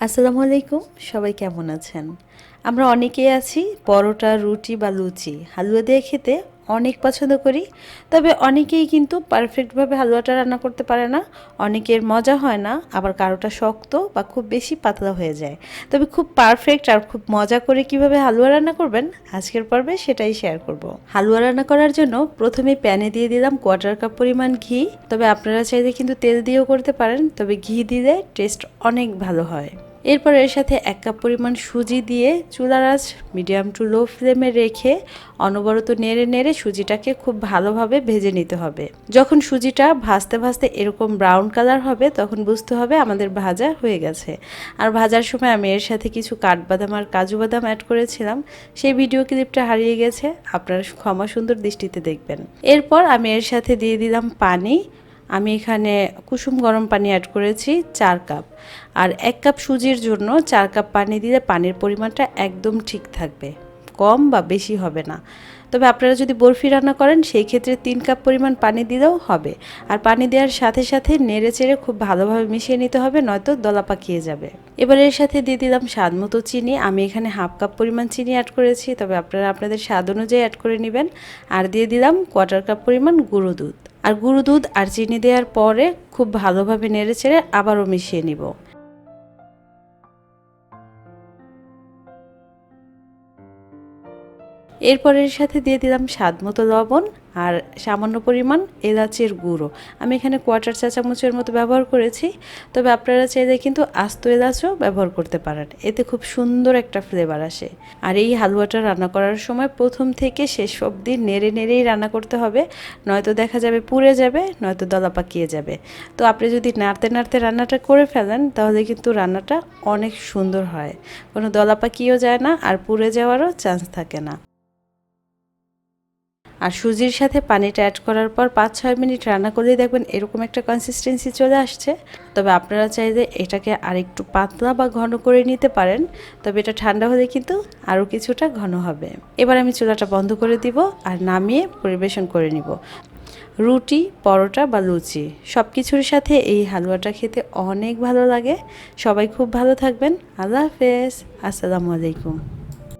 আসসালামু আলাইকুম, সবাই কেমন আছেন? আমরা অনেকেই আছি পরোটা, রুটি বা লুচি। হালুয়া দিয়ে খেতে অনেক পছন্দ করি, তবে অনেকেই কিন্তু পারফেক্টভাবে হালুয়াটা রান্না করতে পারে না। অনেকের মজা হয় না, আবার কারোটা শক্ত বা খুব বেশি পাতলা হয়ে যায়। তবে খুব পারফেক্ট আর খুব মজা করে কীভাবে হালুয়া রান্না করবেন, আজকের পর্বে সেটাই শেয়ার করব। হালুয়া রান্না করার জন্য প্রথমে প্যানে দিয়ে দিলাম কোয়ার্টার কাপ পরিমাণ ঘি। তবে আপনারা চাইলে কিন্তু তেল দিয়েও করতে পারেন, তবে ঘি দিলে টেস্ট অনেক ভালো হয়। এরপর এর সাথে এক কাপ পরিমাণ সুজি দিয়ে চুলার আঁচ মিডিয়াম টু লো ফ্লেমে রেখে অনবরত নেড়ে নেড়ে সুজিটাকে খুব ভালোভাবে ভেজে নিতে হবে। যখন সুজিটা ভাজতে ভাজতে এরকম ব্রাউন কালার হবে, তখন বুঝতে হবে আমাদের ভাজা হয়ে গেছে। আর ভাজার সময় আমি এর সাথে কিছু কাঠবাদাম আর কাজু বাদাম অ্যাড করেছিলাম। সেই ভিডিও ক্লিপটা হারিয়ে গেছে, আপনারা ক্ষমা সুন্দর দৃষ্টিতে দেখবেন। এরপর আমি এর সাথে দিয়ে দিলাম পানি। আমি এখানে কুসুম গরম পানি অ্যাড করেছি চার কাপ আর এক কাপ সুজির জন্য চার কাপ পানি দিলে পানির পরিমাণটা একদম ঠিক থাকবে। কম বা বেশি হবে না। তবে আপনারা যদি বরফি রান্না করেন, সেই ক্ষেত্রে তিন কাপ পরিমাণ পানি দিলেও হবে। আর পানি দেওয়ার সাথে সাথে নেড়ে চেড়ে খুব ভালোভাবে মিশিয়ে নিতে হবে, নয়তো দলা পাকিয়ে যাবে। এবার এর সাথে দিয়ে দিলাম স্বাদ মতো চিনি। আমি এখানে হাফ কাপ পরিমাণ চিনি অ্যাড করেছি, তবে আপনারা আপনাদের স্বাদ অনুযায়ী অ্যাড করে নেবেন। আর দিয়ে দিলাম কোয়ার্টার কাপ পরিমাণ গুঁড়ো দুধ। আর গুঁড়ো দুধ আর চিনি দেওয়ার পরে খুব ভালোভাবে নেড়ে ছেড়ে আবারও মিশিয়ে নিব। এরপরের সাথে দিয়ে দিলাম স্বাদ মতো লবণ আর সামান্য পরিমাণ এলাচের গুঁড়ো। আমি এখানে কোয়ার্টার চা চামচের মতো ব্যবহার করেছি। তবে আপনারা চাইলে কিন্তু আস্ত এলাচও ব্যবহার করতে পারেন। এতে খুব সুন্দর একটা ফ্লেভার আসে। আর এই হালুয়াটা রান্না করার সময় প্রথম থেকে শেষ অবধি নেড়ে নেড়েই রান্না করতে হবে। নয়তো দেখা যাবে পুড়ে যাবে, নয়তো দলা পাকিয়ে যাবে। তো আপনি যদি নাড়তে নাড়তে রান্নাটা করে ফেলেন, তাহলে কিন্তু রান্নাটা অনেক সুন্দর হয়। কোনো দলা পাকিয়েও যায় না আর পুড়ে যাওয়ারও চান্স থাকে না। আর সুজির সাথে পানিটা অ্যাড করার পর পাঁচ ছয় মিনিট রান্না করলেই দেখবেন এরকম একটা কনসিস্টেন্সি চলে আসছে। তবে আপনারা চাইলে এটাকে আরেকটু পাতলা বা ঘন করে নিতে পারেন, তবে এটা ঠান্ডা হলে কিন্তু আরও কিছুটা ঘন হবে। এবার আমি চুলাটা বন্ধ করে দিব আর নামিয়ে পরিবেশন করে নিব। রুটি, পরোটা বা লুচি সব কিছুর সাথে এই হালুয়াটা খেতে অনেক ভালো লাগে। সবাই খুব ভালো থাকবেন। আল্লাহ হাফেজ। আসসালামু আলাইকুম।